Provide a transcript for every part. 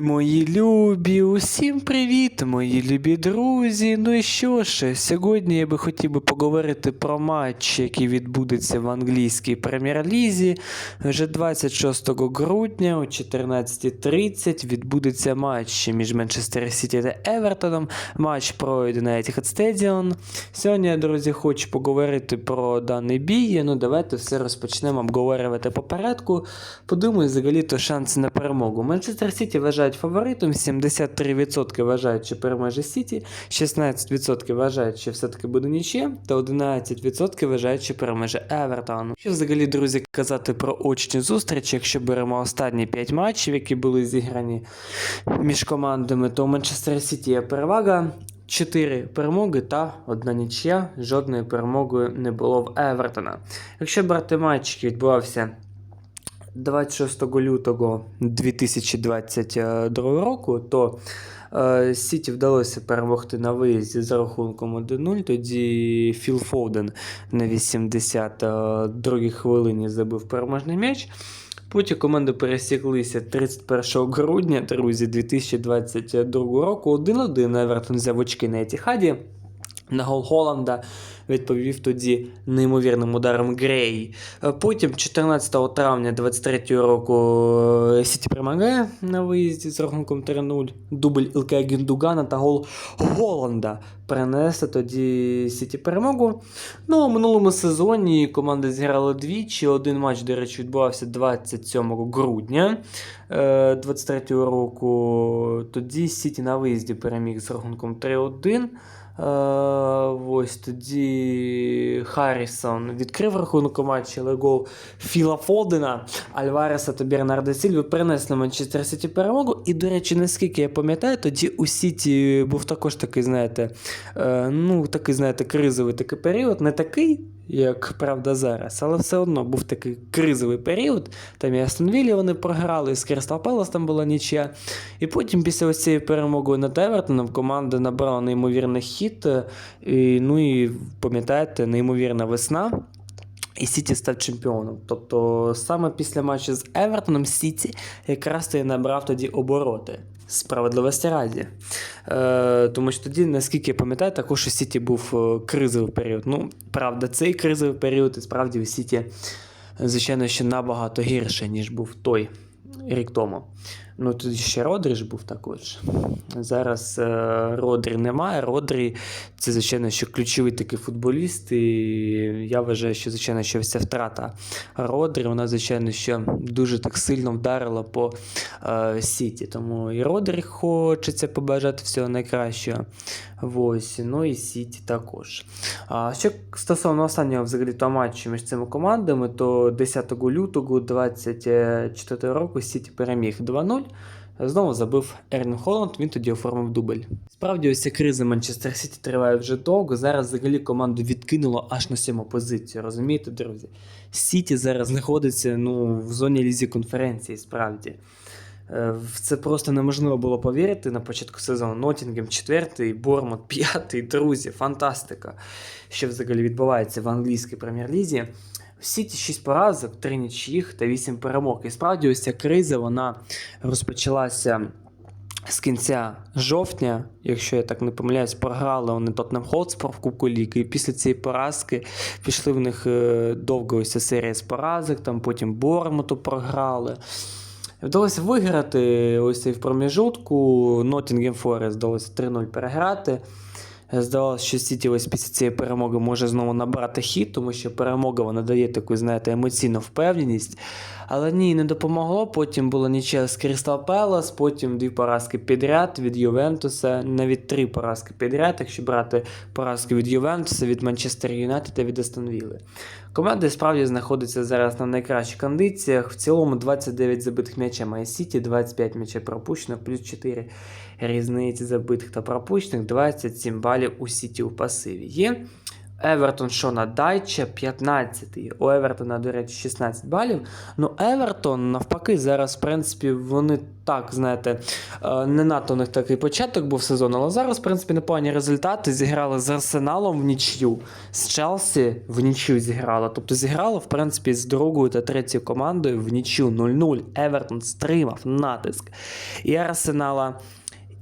Мої любі, усім привіт, мої любі друзі. Ну і що ж, сьогодні я би хотів би поговорити про матч, який відбудеться в англійській прем'єр-лізі. Вже 26 грудня о 14.30 відбудеться матч між Манчестер Сіті та Евертоном. Матч пройде на Etihad Stadium. Сьогодні я, друзі, хочу поговорити про даний бій. Ну, давайте все розпочнемо обговорювати по порядку. Подумаю, взагалі-то шанси на перемогу. Манчестер Сіті вважають фаворитом, 73% вважають, що переможе Сіті, 16% вважають, що все-таки буде нічия, та 11% вважають, що переможе Евертон. Що взагалі, друзі, казати про очні зустрічі, якщо беремо останні 5 матчів, які були зіграні між командами, то у Манчестер Сіті є перевага. 4 перемоги та одна нічия. Жодної перемоги не було в Евертона. Якщо брати матч, який відбувався 26 лютого 2022 року, то е, Сіті вдалося перемогти на виїзді за рахунком 1-0. Тоді Філ Фоуден на 82-й хвилині забив переможний м'яч. Потім команди пересіклися 31 грудня, друзі, 2022 року. 1-1 Евертон взяв очки на Етіхаді. На гол Холланда відповів тоді неймовірним ударом Грей. Е, Потім, 14 травня 23 року, е, Сіті перемагає на виїзді з рахунком 3-0. Дубль Ілкея Гіндугана та гол Голланда принесли тоді Сіті перемогу. Ну, а минулому сезоні команди зіграли двічі. Один матч, до речі, відбувався 27 грудня 23 року. Тоді Сіті на виїзді переміг з рахунком 3-1. Е, ось тоді Харрісон відкрив рахунок у матчі, але Філа Фодена, Альвареса та Бернарда Сільви принесли Манчестер Сіті перемогу. І, до речі, наскільки я пам'ятаю, тоді у Сіті був також такий, знаєте, е, ну, такий, знаєте, кризовий такий період, не такий. Як правда зараз, але все одно був такий кризовий період. Там і Астон Віллі вони програли, і з Кристал Пелас там була нічия. І потім, після ось цієї перемоги над Евертоном, команда набрала неймовірний хід. І, ну і пам'ятаєте, неймовірна весна. І Сіті став чемпіоном. Тобто саме після матчу з Евертоном Сіті якраз і набрав тоді обороти. Справедливості раді. Е, тому що тоді, наскільки я пам'ятаю, також у Сіті був е, кризовий період. Ну, правда, цей кризовий період і справді у Сіті, звичайно, ще набагато гірше, ніж був той рік тому. Ну, тоді ще Родрі ж був також. Зараз е, Родрі немає. Родрі це, звичайно, що ключовий такий футболіст. І я вважаю, що, звичайно, що вся втрата Родрі, вона, звичайно, що дуже так сильно вдарила по е, Сіті. Тому і Родрі хочеться побажати всього найкращого. Ось, ну і Сіті також. А що стосовно останнього взагалі то матчу між цими командами, то 10 лютого 24 року Сіті переміг 2-0. Знову забив Ерлін Холланд, він тоді оформив дубль. Справді, ось ця криза Манчестер Сіті триває вже довго. Зараз взагалі команду відкинуло аж на сьому позицію. Розумієте, друзі? Сіті зараз знаходиться ну, в зоні лізі конференції, справді. Е, В це просто неможливо було повірити на початку сезону. Нотінгем 4, Бормут 5, друзі, фантастика. Що взагалі відбувається в англійській прем'єр-лізі. В Сіті 6 поразок, 3 нічиїх та 8 перемог. І справді ось ця криза вона розпочалася з кінця жовтня, якщо я так не помиляюсь, програли вони Тотнем Хотспор в Кубку Ліги. І після цієї поразки пішли в них е, довго ось серія з поразок, там потім Бормуту програли. Вдалося виграти ось цей в проміжутку. Ноттінгем Форест вдалося 3-0 переграти. Здавалося, що Сіті після цієї перемоги може знову набрати хід, тому що перемога вона дає таку, знаєте, емоційну впевненість. Але ні, не допомогло. Потім була нічия з Крістал Пелас, потім дві поразки підряд від Ювентуса, навіть три поразки підряд, якщо брати поразки від Ювентуса, від Манчестер Юнайтед та від Астон Вілли. Команда справді знаходиться зараз на найкращих кондиціях. В цілому 29 забитих м'яча має Сіті, 25 м'ячів пропущено, плюс 4 різниці забитих та пропущених, 27 балів у Сіті у пасиві є. Евертон Шона Дайча 15-й. У Евертона, до речі, 16 балів. Ну, Евертон, навпаки, зараз, в принципі, вони так, знаєте, е, не надто у них такий початок був сезону, але зараз, в принципі, непогані результати. Зіграли з Арсеналом в нічю, з Челсі в нічю зіграли. Тобто зіграли, в принципі, з другою та третьою командою в нічю 0-0. Евертон стримав натиск. І Арсенала,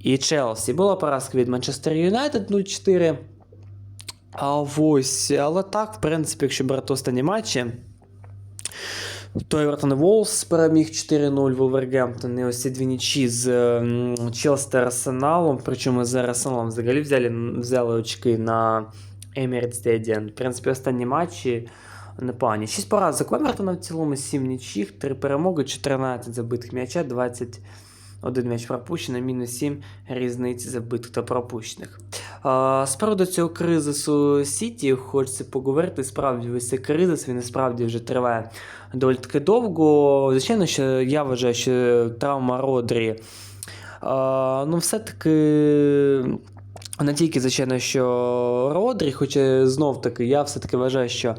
і Челсі. Була поразка від Манчестер Юнайтед 0-4. А ось, але так, в принципі, якщо брати останні матчі, то Евертон і Волс переміг 4-0 Вулвергемптон. І ось ці дві нічі з ем, Челсі та Арсеналом. Причому з Арсеналом взагалі взяли, взяли очки на Emirates Stadium. В принципі, останні матчі непогані. 6 поразок у Евертона в цілому, 7 нічих, 3 перемоги, 14 забитих м'яча, 20 Один м'яч пропущений, мінус 7 різниці забитих та пропущених. З приводу цього кризису Сіті хочеться поговорити. Справді, ось цей кризис він насправді вже триває доволі таки довго. Звичайно, що я вважаю, що травма Родрі. Ну, все-таки. Не тільки, звичайно, що Родрі, хоча знов таки, я все-таки вважаю, що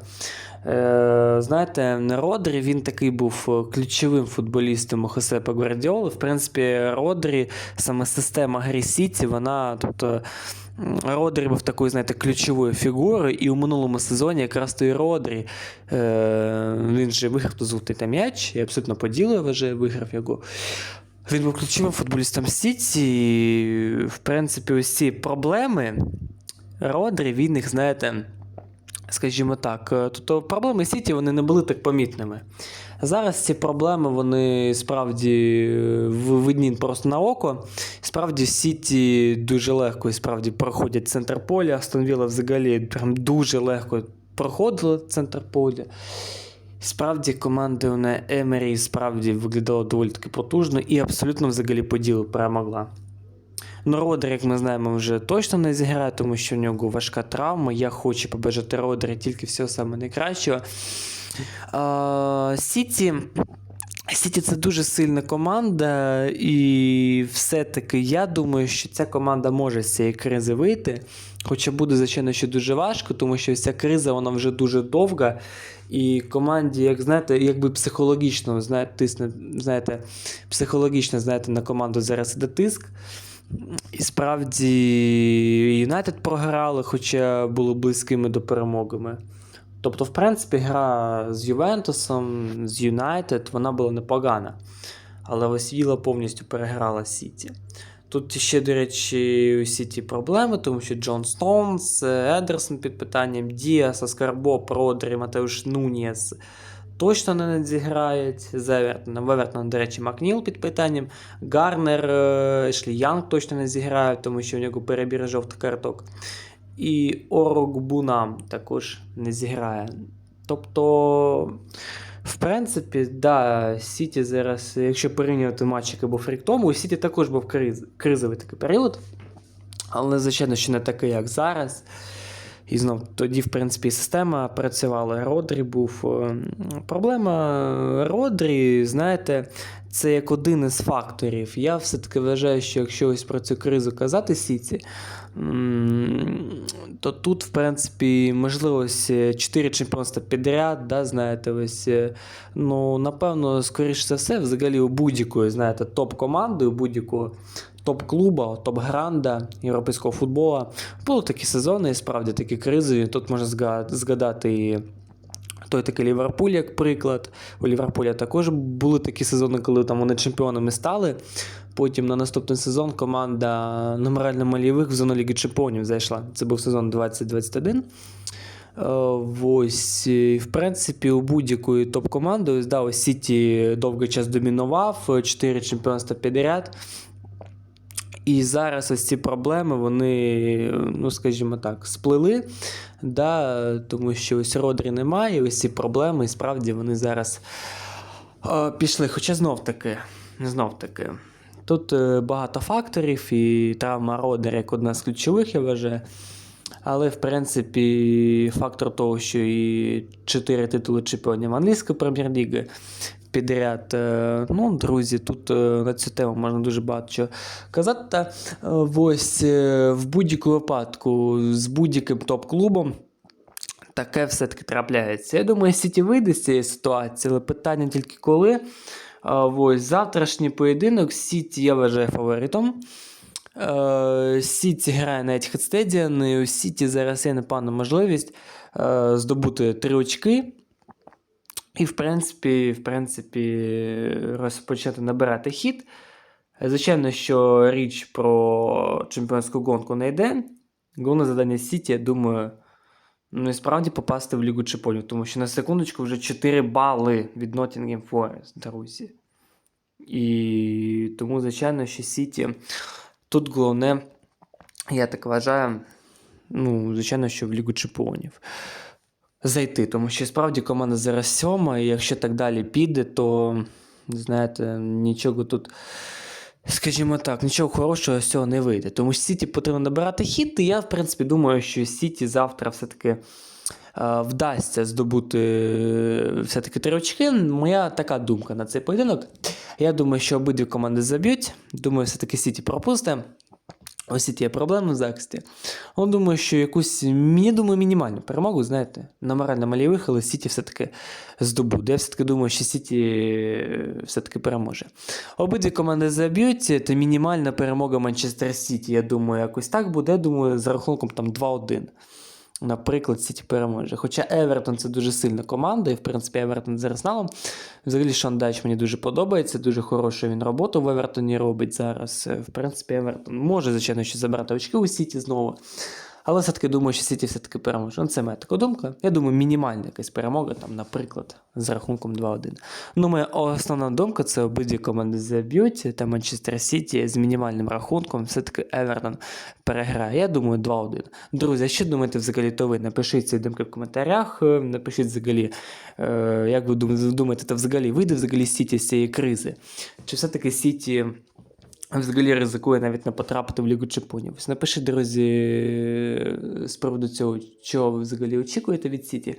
знаєте, Родрі він такий був ключовим футболістом у Хосепа Гвардіоли. В принципі, Родрі, саме система гри Сіті, вона, тобто. Родрі був такою, знаєте, ключовою фігурою, і у минулому сезоні якраз той Родрі, е, він же виграв золотий та м'яч, і абсолютно поділив вже виграв його. Він був ключовим футболістом Сіті. І, в принципі, ці проблеми Родрі, він їх, знаєте, скажімо так, тобто проблеми Сіті вони не були так помітними. Зараз ці проблеми вони справді видні просто на око. Справді Сіті дуже легко і справді проходять центр поля. Астон Вілла взагалі прям дуже легко проходила центр поля. Справді команда на Емері справді виглядала доволі таки потужно і абсолютно взагалі по перемогла. Ну, Родрі, як ми знаємо, вже точно не зіграє, тому що в нього важка травма. Я хочу побажати Родрі тільки всього саме найкращого. Сіті. Сіті це дуже сильна команда, і все-таки я думаю, що ця команда може з цієї кризи вийти. Хоча буде, звичайно, ще дуже важко, тому що ця криза вона вже дуже довга. І команді, як знаєте, якби психологічно знаєте, тисне, знаєте, психологічно знаєте, на команду зараз іде тиск. І справді Юнайтед програли, хоча були близькими до перемогами. Тобто, в принципі, гра з Ювентусом, з Юнайтед, вона була непогана. Але ось Віла повністю переграла Сіті. Тут ще, до речі, у Сіті проблеми, тому що Джон Стоунс, Едерсон під питанням, Діас, Аскарбо, Продрі, Матеуш Нуніс точно не зіграють. З Евертоном. В Евертоном, до речі, Макніл під питанням. Гарнер, Ешлі Янг точно не зіграють, тому що у нього перебір жовтих карток. І Орогбунам також не зіграє. Тобто, в принципі, да, Сіті зараз, якщо порівнювати матч, який був рік тому, у Сіті також був криз, кризовий такий період. Але, звичайно, ще не такий, як зараз. І знов тоді, в принципі, система працювала. Родрі був. Е, проблема Родрі, знаєте, це як один із факторів. Я все-таки вважаю, що якщо ось про цю кризу казати Сіті, то тут, в принципі, можливо, ось 4 чемпіонства підряд, да, знаєте, ось, е, ну, напевно, скоріш за все, взагалі у будь-якої, знаєте, топ-команди, у будь-якого топ-клуба, топ-гранда європейського футболу. Були такі сезони, і справді такі кризи. Тут можна згадати і. Той такий Ліверпуль, як приклад. У Ліверпуля також були такі сезони, коли там вони чемпіонами стали. Потім на наступний сезон команда на морально-мальових в зону Ліги Чемпіонів зайшла. Це був сезон 2021. Е, ось, в принципі, у будь-якої топ-команди да, ось Сіті довгий час домінував, 4 чемпіонства підряд. І зараз ось ці проблеми, вони, ну скажімо так, сплили, да, тому що ось Родрі немає, і ось ці проблеми, і справді вони зараз о, пішли. Хоча знов таки, знов таки. Тут е, багато факторів, і травма Родрі як одна з ключових, я вважаю. Але, в принципі, фактор того, що і 4 титули чемпіонів англійської прем'єр-ліги, підряд. Е, ну, Друзі, тут е, на цю тему можна дуже багато чого казати. Та е, ось в будь-якому випадку з будь-яким топ-клубом. таке все-таки трапляється. Я думаю, Сіті вийде з цієї ситуації, але питання тільки коли. Ось завтрашній поєдинок Сіті я вважаю фаворитом. Сіті грає на Etihad Stadium, і у Сіті зараз є непевна можливість здобути три очки. І, в принципі, в принципі, розпочати набирати хід. Звичайно, що річ про чемпіонську гонку не йде. Головне завдання Сіті, я думаю, ну і справді попасти в Лігу Чемпіонів, тому що на секундочку вже 4 бали від Nottingham Forest, друзі. І тому, звичайно, що Сіті тут головне, я так вважаю, ну, звичайно, що в Лігу Чемпіонів зайти, тому що справді команда зараз сьома, і якщо так далі піде, то знаєте, нічого тут, скажімо так, нічого хорошого з цього не вийде. Тому що Сіті потрібно набирати хід, і я, в принципі, думаю, що Сіті завтра все-таки е, вдасться здобути е, все-таки три очки. Моя така думка на цей поєдинок. Я думаю, що обидві команди заб'ють. Думаю, все-таки Сіті пропусте. У Сіті є проблеми в захисті. Он думаю, що якусь, мені думаю, мінімальну перемогу, знаєте, на морально-малійових, але Сіті все-таки здобуде. Я все-таки думаю, що Сіті е, все-таки переможе. Обидві команди заб'ють, то мінімальна перемога Манчестер Сіті, я думаю, якось так буде. Я думаю, за рахунком там 2-1. Наприклад, Сіті переможе. Хоча Евертон це дуже сильна команда, і в принципі Евертон з Арсеналом. Взагалі Шон Дач мені дуже подобається, дуже хорошу він роботу в Евертоні робить зараз. Е, В принципі, Евертон може, звичайно, ще забрати очки у Сіті знову. Але все-таки думаю, що Сіті все-таки переможе. Ну, це моя така думка. Я думаю, мінімальна якась перемога, там, наприклад, з рахунком 2-1. Ну, моя основна думка це обидві команди заб'ють, та Манчестер Сіті з мінімальним рахунком, все-таки Евертон переграє. Я думаю, 2-1. Друзі, а що думаєте взагалі то ви? Напишіть ці думки в коментарях. е, Напишіть взагалі, е, як ви думаєте, та взагалі вийде взагалі Сіті з цієї кризи? Чи все-таки Сіті взагалі ризикує навіть не потрапити в Лігу Чемпіонів? Ось напишіть, друзі, з приводу цього, чого ви взагалі очікуєте від Сіті.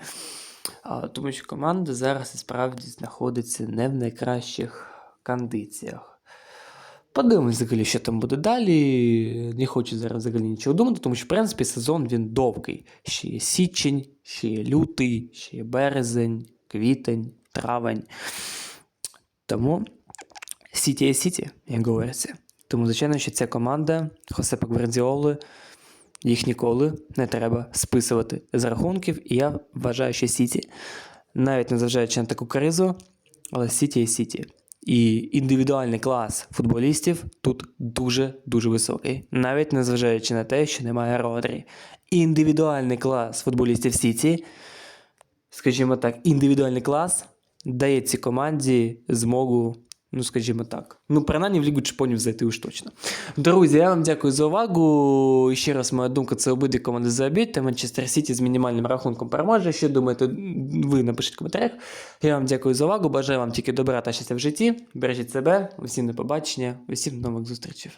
Тому що команда зараз справді знаходиться не в найкращих кондиціях. Подивимось взагалі, що там буде далі. Не хочу зараз взагалі нічого думати, тому що, в принципі, сезон він довгий. Ще є січень, ще є лютий, ще є березень, квітень, травень. Тому Сіті є Сіті, як говориться. Тому, звичайно, що ця команда Хосепа Гвардіоли, їх ніколи не треба списувати з рахунків. І я вважаю, що Сіті, навіть незважаючи на таку кризу, але Сіті є Сіті. І індивідуальний клас футболістів тут дуже-дуже високий. Навіть незважаючи на те, що немає Родрі. Індивідуальний клас футболістів Сіті, скажімо так, індивідуальний клас дає цій команді змогу, ну скажімо так, ну принаймні в Лігу Чемпіонів зайти уж точно. Друзі, я вам дякую за увагу. Ще раз моя думка, це обидві команди за обід та Манчестер Сіті з мінімальним рахунком переможе. Що думаєте, ви напишіть в коментарях. Я вам дякую за увагу. Бажаю вам тільки добра та щастя в житті. Бережіть себе, усім до побачення, усім нових зустрічей.